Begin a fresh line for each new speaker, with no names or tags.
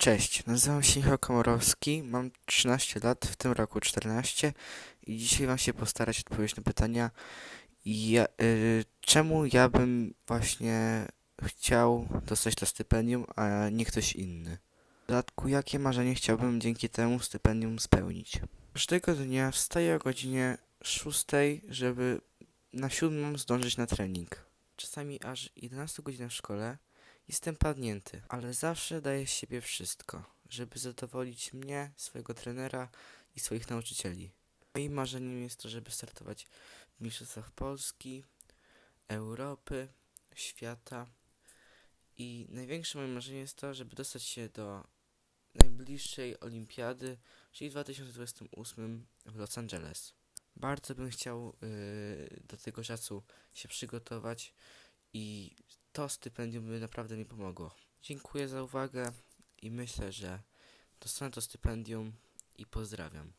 Cześć, nazywam się Michał Komorowski, mam 13 lat, w tym roku 14 i dzisiaj wam się postarać odpowiedzieć na pytania, ja, y, czemu ja bym właśnie chciał dostać to stypendium, a nie ktoś inny. W dodatku, jakie marzenie chciałbym dzięki temu stypendium spełnić. Każdego dnia wstaję o godzinie 6, żeby na 7 zdążyć na trening. Czasami aż 11 godzin w szkole, Jestem padnięty, ale zawsze daję z siebie wszystko, żeby zadowolić mnie, swojego trenera i swoich nauczycieli. Moim marzeniem jest to, żeby startować w Mistrzostwach Polski, Europy, świata i największe moje marzenie jest to, żeby dostać się do najbliższej olimpiady, czyli w 2028 w Los Angeles. Bardzo bym chciał yy, do tego czasu się przygotować i to stypendium by naprawdę mi pomogło. Dziękuję za uwagę i myślę, że dostanę to stypendium i pozdrawiam.